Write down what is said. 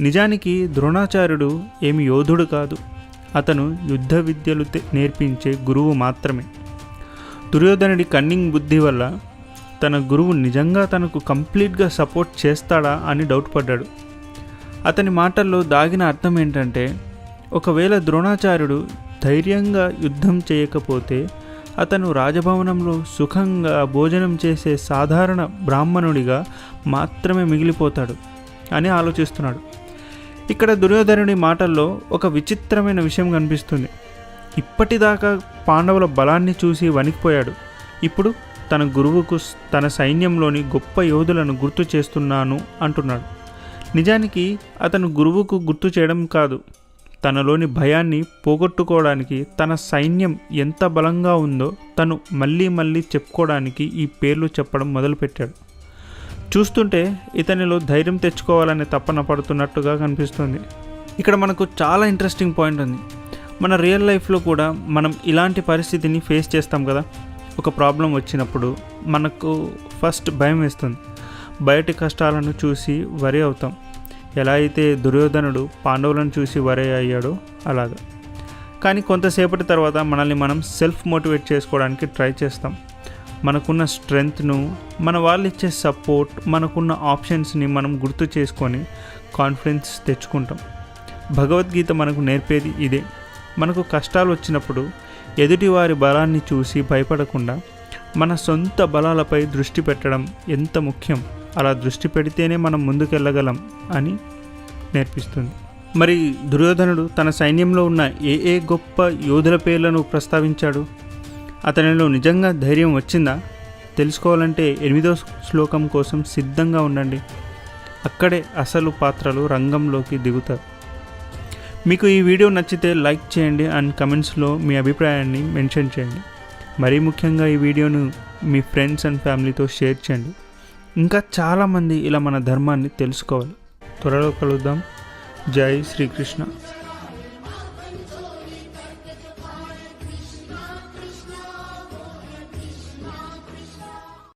నిజానికి ద్రోణాచార్యుడు ఏమి యోధుడు కాదు. అతను యుద్ధ విద్యలు నేర్పించే గురువు మాత్రమే. దుర్యోధనుడి కన్నింగ్ బుద్ధి వల్ల తన గురువు నిజంగా తనకు కంప్లీట్గా సపోర్ట్ చేస్తాడా అని డౌట్ పడ్డాడు. అతని మాటల్లో దాగిన అర్థం ఏంటంటే ఒకవేళ ద్రోణాచార్యుడు ధైర్యంగా యుద్ధం చేయకపోతే అతను రాజభవనంలో సుఖంగా భోజనం చేసే సాధారణ బ్రాహ్మణుడిగా మాత్రమే మిగిలిపోతాడు అని ఆలోచిస్తున్నాడు. ఇక్కడ దుర్యోధనుడి మాటల్లో ఒక విచిత్రమైన విషయం కనిపిస్తుంది. ఇప్పటిదాకా పాండవుల బలాన్ని చూసి వణికిపోయాడు. ఇప్పుడు తన గురువుకు తన సైన్యంలోని గొప్ప యోధులను గుర్తు చేస్తున్నాను అంటున్నాడు. నిజానికి అతను గురువుకు గుర్తు చేయడం కాదు. తనలోని భయాన్ని పోగొట్టుకోవడానికి తన సైన్యం ఎంత బలంగా ఉందో తను మళ్ళీ మళ్ళీ చెప్పుకోవడానికి ఈ పేర్లు చెప్పడం మొదలుపెట్టాడు. చూస్తుంటే ఇతనిలో ధైర్యం తెచ్చుకోవాలనే తపన పడుతున్నట్టుగా కనిపిస్తుంది. ఇక్కడ మనకు చాలా ఇంట్రెస్టింగ్ పాయింట్ ఉంది. మన రియల్ లైఫ్లో కూడా మనం ఇలాంటి పరిస్థితిని ఫేస్ చేస్తాం కదా? ఒక ప్రాబ్లం వచ్చినప్పుడు మనకు ఫస్ట్ భయం వేస్తుంది. బయటి కష్టాలను చూసి వరి అవుతాం. ఎలా అయితే దుర్యోధనుడు పాండవులను చూసి వరి అయ్యాడో అలాగా. కానీ కొంతసేపటి తర్వాత మనల్ని మనం సెల్ఫ్ మోటివేట్ చేసుకోవడానికి ట్రై చేస్తాం. మనకున్న స్ట్రెంగ్త్ను మన వాళ్ళు ఇచ్చే సపోర్ట్ మనకున్న ఆప్షన్స్ని మనం గుర్తు చేసుకొని కాన్ఫిడెన్స్ తెచ్చుకుంటాం. భగవద్గీత మనకు నేర్పేది ఇదే. మనకు కష్టాలు వచ్చినప్పుడు ఎదుటివారి బలాన్ని చూసి భయపడకుండా మన సొంత బలాలపై దృష్టి పెట్టడం ఎంత ముఖ్యం? అలా దృష్టి పెడితేనే మనం ముందుకెళ్ళగలం అని నేర్పిస్తుంది. మరి దుర్యోధనుడు తన సైన్యంలో ఉన్న ఏ ఏ గొప్ప యోధుల పేర్లను ప్రస్తావించాడు? అతనిలో నిజంగా ధైర్యం వచ్చిందా? తెలుసుకోవాలంటే ఎనిమిదో శ్లోకం కోసం సిద్ధంగా ఉండండి. అక్కడే అసలు పాత్రలు రంగంలోకి దిగుతారు మీకు ఈ వీడియో నచ్చితే లైక్ చేయండి అండ్ కమెంట్స్లో మీ అభిప్రాయాన్ని మెన్షన్ చేయండి. మరీ ముఖ్యంగా ఈ వీడియోను మీ ఫ్రెండ్స్ అండ్ ఫ్యామిలీతో షేర్ చేయండి. ఇంకా చాలామంది ఇలా మన ధర్మాన్ని తెలుసుకోవాలి. త్వరలో కలుద్దాం. జై శ్రీకృష్ణ.